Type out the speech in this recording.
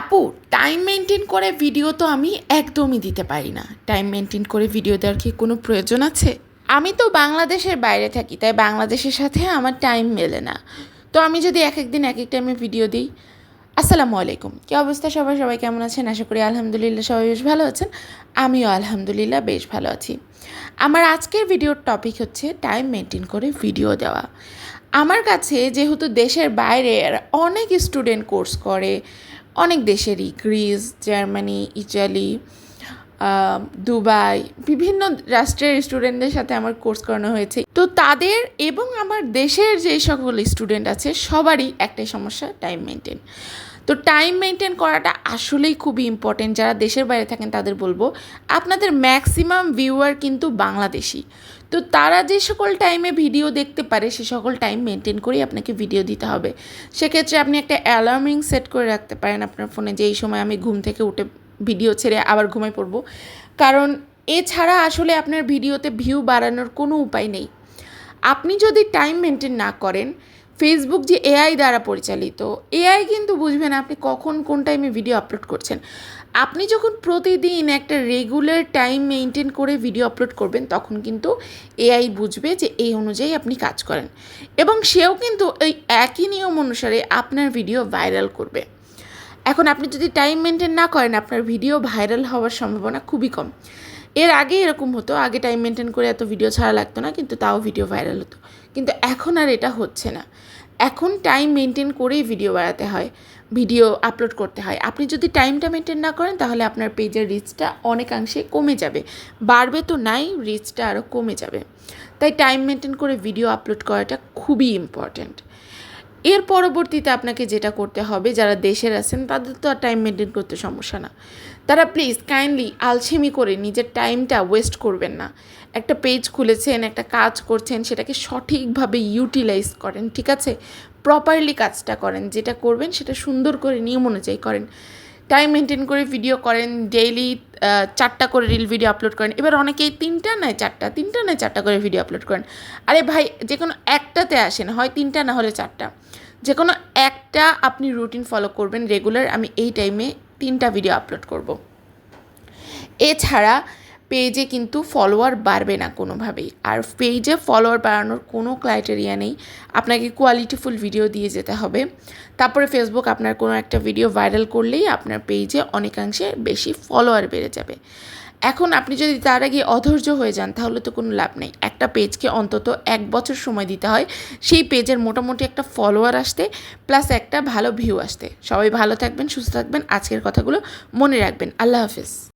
আপু time maintain করে video তো আমি একদমই দিতে পারি না। টাইম মেনটেন করে ভিডিও দেওয়ার কি কোনো প্রয়োজন আছে? আমি তো বাংলাদেশের বাইরে থাকি, তাই বাংলাদেশের সাথে আমার টাইম মেলে না। তো আমি যদি এক একদিন এক এক টাইমে ভিডিও দিই আসসালামু আলাইকুম। কী অবস্থা সবাই সবাই কেমন আছেন? আশা করি আলহামদুলিল্লাহ সবাই বেশ ভালো আছেন। আমিও আলহামদুলিল্লাহ বেশ ভালো আছি। আমার আজকের ভিডিওর টপিক হচ্ছে টাইম মেনটেন করে ভিডিও দেওয়া। আমার কাছে যেহেতু দেশের বাইরে অনেক স্টুডেন্ট কোর্স করে, অনেক দেশেরই গ্রিস জার্মানি ইটালি দুবাই বিভিন্ন রাষ্ট্রের স্টুডেন্টদের সাথে আমার কোর্স করানো হয়েছে। তো তাদের এবং আমার দেশের যে সকল স্টুডেন্ট আছে, সবারই একটাই সমস্যা টাইম মেনটেন তো টাইম মেনটেন করাটা আসলেই খুবই ইম্পর্টেন্ট যারা দেশের বাইরে থাকেন তাদের বলব, আপনাদের ম্যাক্সিমাম ভিউয়ার কিন্তু বাংলাদেশি। তো তারা যে সকল টাইমে ভিডিও দেখতে পারে, সে সকল টাইম মেনটেন করেই আপনাকে ভিডিও দিতে হবে। সেক্ষেত্রে আপনি একটা অ্যালার্মিং সেট করে রাখতে পারেন আপনার ফোনে যে এই সময় আমি ঘুম থেকে উঠে ভিডিও ছেড়ে আবার ঘুমাই পড়ব। কারণ এছাড়া আসলে আপনার ভিডিওতে ভিউ বাড়ানোর কোনো উপায় নেই। আপনি যদি টাইম মেনটেন না করেন ফেসবুক যে এআই দ্বারা পরিচালিত এআই কিন্তু বুঝবে না আপনি কখন কোন টাইমে ভিডিও আপলোড করছেন। আপনি যখন প্রতিদিন একটা রেগুলার টাইম মেনটেন করে ভিডিও আপলোড করবেন, তখন কিন্তু এআই বুঝবে যে এই অনুযায়ী আপনি কাজ করেন। এবং সেও কিন্তু এই একই নিয়ম অনুসারে আপনার ভিডিও ভাইরাল করবে। এখন আপনি যদি টাইম মেনটেন না করেন, আপনার ভিডিও ভাইরাল হওয়ার সম্ভাবনা খুবই কম। এর আগে এরকম হতো, আগে টাইম মেনটেন করে এত ভিডিও ছাড়া লাগতো না, কিন্তু তাও ভিডিও ভাইরাল হতো। কিন্তু এখন আর এটা হচ্ছে না। এখন টাইম মেনটেন করেই ভিডিও বাড়াতে হয় ভিডিও আপলোড করতে হয়। আপনি যদি টাইমটা মেনটেন না করেন, তাহলে আপনার পেজের রিচটা অনেকাংশে কমে যাবে। বাড়বে তো নাই রিচটা আরও কমে যাবে। তাই টাইম মেনটেন করে ভিডিও আপলোড করাটা খুবই ইম্পর্ট্যান্ট এর পরবর্তীতে আপনাকে যেটা করতে হবে, যারা দেশের আছেন তাদের তো আর টাইম মেনটেন করতে সমস্যা না। তারা প্লিজ কাইন্ডলি আলসেমি করে নিজের টাইমটা ওয়েস্ট করবেন না। একটা পেজ খুলেছেন, একটা কাজ করছেন, সেটাকে সঠিকভাবে ইউটিলাইজ করেন, ঠিক আছে? প্রপারলি কাজটা করেন, যেটা করবেন সেটা সুন্দর করে নিয়ম অনুযায়ী করেন। টাইম মেনটেন করে ভিডিও করেন ডেইলি চারটা করে রিল ভিডিও আপলোড করেন। এবার অনেকেই তিনটা নয় চারটা, তিনটা নয় চারটা করে ভিডিও আপলোড করেন। আরে ভাই যে কোনো একটাতে আসেন, হয় তিনটা না হলে চারটা। যে কোনো একটা আপনি রুটিন ফলো করবেন রেগুলার আমি এই টাইমে তিনটা ভিডিও আপলোড করব। এছাড়া পেজে কিন্তু ফলোয়ার বাড়বে না কোনোভাবেই। আর পেজে ফলোয়ার বাড়ানোর কোনো ক্রাইটেরিয়া নেই। আপনাকে কোয়ালিটিফুল ভিডিও দিয়ে যেতে হবে। তারপরে ফেসবুক আপনার কোনো একটা ভিডিও ভাইরাল করলেই আপনার পেজে অনেকাংশে বেশি ফলোয়ার বেড়ে যাবে। এখন আপনি যদি তার আগে অধৈর্য হয়ে যান, তাহলে তো কোনো লাভ নেই। একটা পেজকে অন্তত এক বছর সময় দিতে হয়। সেই পেজের মোটামুটি একটা ফলোয়ার আসতে প্লাস একটা ভালো ভিউ আসতে। সবাই ভালো থাকবেন, সুস্থ থাকবেন। আজকের কথাগুলো মনে রাখবেন। আল্লাহ হাফিজ।